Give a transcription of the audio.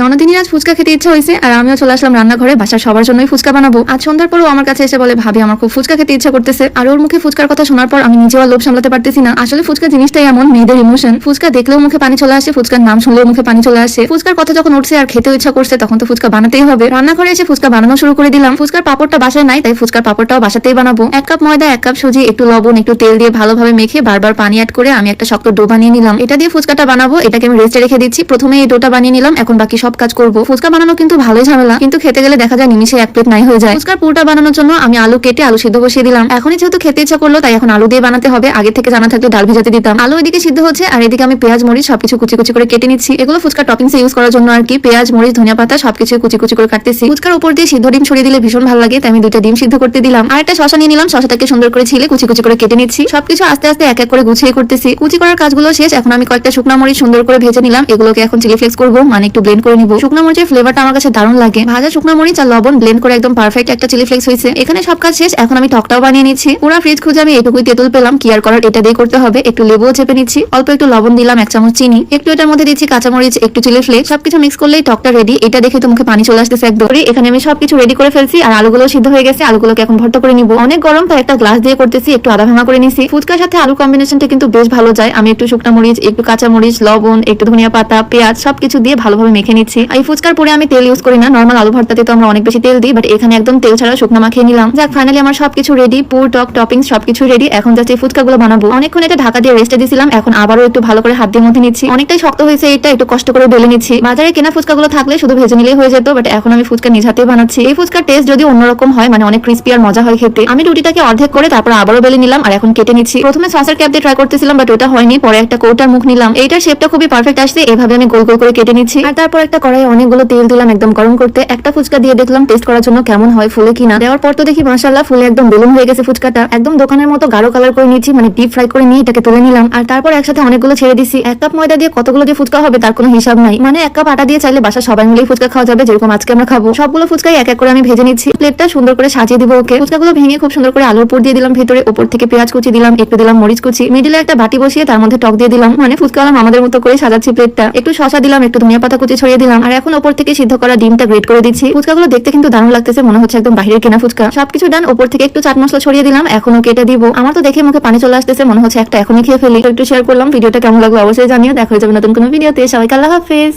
ননদিনীর আজ ফুচকা খেতে ইচ্ছা হয়েছে, আর আমিও চলে আসলাম রান্নাঘরে, বাসার সবার জন্যই ফুচকা বানাবো। আজ সন্ধ্যার পরও আমার কাছে এসে বলে, ভাবি, আমার খুব ফুচকা খেতে ইচ্ছা করতেছে। আর ওর মুখে ফুচকার কথা শোনার পর আমি নিজেও লোভ সামলাতে পারতেছি না। আসলে ফুচকা জিনিসটাই এমন, মেয়েদের ইমোশন ফুচকা দেখলেও মুখে পানি চলে আসে, ফুচকার নাম শুনলেও মুখে পানি চলে আসে। ফুচকার কথা যখন উঠছে আর খেতেও ইচ্ছা করছে, তখন তো ফুচকা বানাতেই হবে। রান্নাঘরে এসে ফুচকা বানানো শুরু করে দিলাম। ফুচকার পাপড়টা বাসায় নাই, তাই ফুচকার পাপড়টাও বাসাতেই বানাবো। এক কাপ ময়দা, এক কাপ সুজি, একটু লবণ, একটু তেল দিয়ে ভালোভাবে মেখে বারবার পানি অ্যাড করে আমি একটা শক্ত ডো বানিয়ে নিলাম। এটা দিয়ে ফুচকাটা বানাবো, এটাকে আমি রেস্টে রেখে দিচ্ছি। প্রথমে এই ডোটা বানিয়ে নিলাম, এখন বাকি সব কাজ করব। ফুচকা বানানো কিন্তু ভালোই ঝামেলা, কিন্তু খেতে গেলে দেখা যায় নিমিশে এক প্লেট নাই হয়ে যায়। ফুচকার পুরোটা বানানোর জন্য আমি আলু কেটে আলু সিদ্ধ বসিয়ে দিলাম। এখনই যেহেতু খেতে ইচ্ছা করল, তাই এখন আলু দিয়ে বানাতে হবে। আগে থেকে জানা থাকলে ডাল ভেজাতে দিতাম। আলু এদিকে সিদ্ধ হচ্ছে, আর এদিকে আমি পেঁয়াজ, মরিচ সবকিছু কুচি কুচি করে কেটে নিচ্ছি। এগুলো ফুচকা টপিংস ইউজ করার জন্য আর কি। পেঁয়াজ, মরিচ, ধনিয়া পাতা সবকিছু কুচি কুচি করে কাটতেছি। ফুচকার উপর দিয়ে সিদ্ধ ডিম ছড়িয়ে দিলে ভীষণ ভালো লাগে, তাই আমি দুইটা ডিম সিদ্ধ করতে দিলাম। আর একটা শশা নিয়ে নিলাম, শশাটাকে সুন্দর করে ছিলে কুচি কুচি করে কেটে নিচ্ছি। সবকিছু আস্তে আস্তে এক এক করে গুছিয়ে করতেছি। কুচি করার কাজগুলো শেষ, এখন আমি কয়েকটা শুকনা মরিচ সুন্দর করে ভেজে নিলাম। এগুলোকে এখন চিলি ফ্লেক্স করব মানে একটু ব্লেন্ড করে নিবো। শুকনা মরিচের ফ্লেভারটা আমার কাছে দারুণ লাগে। ভাজা শুকনা মরিচ আর লবণ ব্লেন্ড করে একদম পারফেক্ট একটা চিলি ফ্লেক্স হয়েছে। এখানে সব কাজ শেষ, এখন আমি টকটাও বানিয়ে নিচ্ছি। পুরা ফ্রিজ খুঁজে আমি এটুকুই তেঁতুল পেলাম। কি আর করার এটা দিয়ে করতে হবে। একটু লেবুও চেপে নিচ্ছি। অল্প একটু লবণ দিলাম, এক চামচ চিনি। একটু এটার মধ্যে দিচ্ছি কাঁচামরিচ, একটু চিলি ফ্লেক্স সবকিছু মিক্স করলেই টকটা রেডি এটা দেখে তো মুখে পানি চলে আসতেছে একদম। এখানে আমি সবকিছু রেডি করে ফেলছি আর আলুগুলো সিদ্ধ হয়ে গেছে। আলুগুলোকে এখন ভর্তা করে নিব। অনেক গরম, তাই একটা গ্লাস দিয়ে করতেছি। একটু আধা ভাঙা করে নিছি। ফুচকার সাথে আলু কম্বিনেশনটা কিন্তু বেশ ভালো যায়। আমি একটু শুকনা মরিচ, একটু কাঁচা মরিচ লবণ, একটু ধনিয়া পাতা, পেঁয়াজ সবকিছু দিয়ে ভালোভাবে মেখে নিচ্ছি। আর এই ফুচকার পরে আমি তেল ইউজ করি না। নর্মাল আলু ভর্তাতে তো আমরা অনেক বেশি তেল দিই বাট এখানে একদম তেল ছাড়া শুকনা মাখিয়ে নিলাম। যাক ফাইনালি আমার সবকিছু রেডি পুর, টক টপিংস সবকিছু রেডি এখন জাস্ট এই ফুচকাগুলো বানাবো। অনেকক্ষণ এটা ঢাকা দিয়ে রেস্টে দিয়েছিলাম এখন আবারও একটু ভালো করে হাত দিয়ে মধ্যে নিচ্ছি। অনেকটাই শক্ত হয়েছে এটা একটু কষ্ট করে বেলে নিচ্ছি। বাজারে কেনা ফুচকাগুলো থাকলে শুধু ভেজে নিলেই হয়ে যেত বাট এখন আমি ফুচকা নিজ হাতে বানাচ্ছি। এই ফুচকার টেস্ট যদি অন্যরকম হয় মানে অনেক ক্রিস্পি আর মজা হয় খেতে, আমি রুটিটাকে অর্ধেক করে তারপর আবারও বেলে নিলাম আর এখন কেটে নিচ্ছি। প্রথমে সসের ক্যাপ দিয়ে ট্রাই করতেছিলাম বাট ওটা হয়নি। পরে একটা কৌটার মুখ নিলাম। এইটার শেপটা খুবই পারফেক্ট আসছে, এভাবে আমি গোল গোল করে কেটে নিচ্ছি। আর তারপর একটা কড়াইয়ে অনেকগুলো তেল দিলাম একদম গরম করতে। একটা ফুচকা দিয়ে দেখলাম টেস্ট করার জন্য কেমন হয়, ফুলে কিনা। দেওয়ার পর তো দেখি মাশাল্লাহ ফুলে একদম বেলুন হয়ে গেছে ফুচকাটা। একদম দোকানের মতো গাঢ় কালার করে নিচ্ছি মানে ডিপ ফ্রাই করে নিয়ে এটাকে তুলে নিলাম। আর তারপর একসাথে অনেকগুলো ছেড়ে দিছি। এক কাপ ময়দা দিয়ে কতগুলো যে ফুচকা হবে তার কোনো হিসাব নাই। মানে এক কাপ আটা দিয়ে চাইলে বাসা সবাই মিলেই ফুচকা খাওয়া যাবে, যেরকম আজকে আমরা খাব। সবগুলো ফুচকাই এক এক করে আমি ভেজে নিচ্ছি। প্লেটটা সুন্দর করে সাজিয়ে দিব ওকে। ফুচকাগুলো ভেঙে খুব সুন্দর করে আলুর পুর দিয়ে দিলাম ভেতরে। উপর থেকে পেঁয়াজ কুচি দিলাম, একটু দিলাম মরিচ কুচি। মিডিলে একটা বাটি বসিয়ে তার মধ্যে টক দিয়ে দিলাম। মানে ফুচকাওয়ালা আমাদের মতো করে সাজাচ্ছি প্লেটটা একটু শশা দিলাম, একটু ধনিয়া পাতা কুচি ছড়িয়ে দিলাম। আর এখন ওপর থেকে সিদ্ধ করা ডিমটা গ্রেট করে দিচ্ছি। ফুচকাগুলো দেখতে কিন্তু দারুণ লাগতেছে, মনে হচ্ছে একদম বাইরের কেনা ফুচকা। সবকিছু ডান ওপর থেকে একটু চাট মশলা ছড়িয়ে দিলাম এখনও কেটে দিব। আমার তো দেখে মুখে পানি চলে আসতেছে, মনে হচ্ছে একটা এখনই খেয়ে ফেলি। একটু শেয়ার করলাম, ভিডিওটা কেমন লাগল অবশ্যই জানিও। দেখা যাবে নতুন কোনো ভিডিওতে সবাইকে আল্লাহ হাফেজ।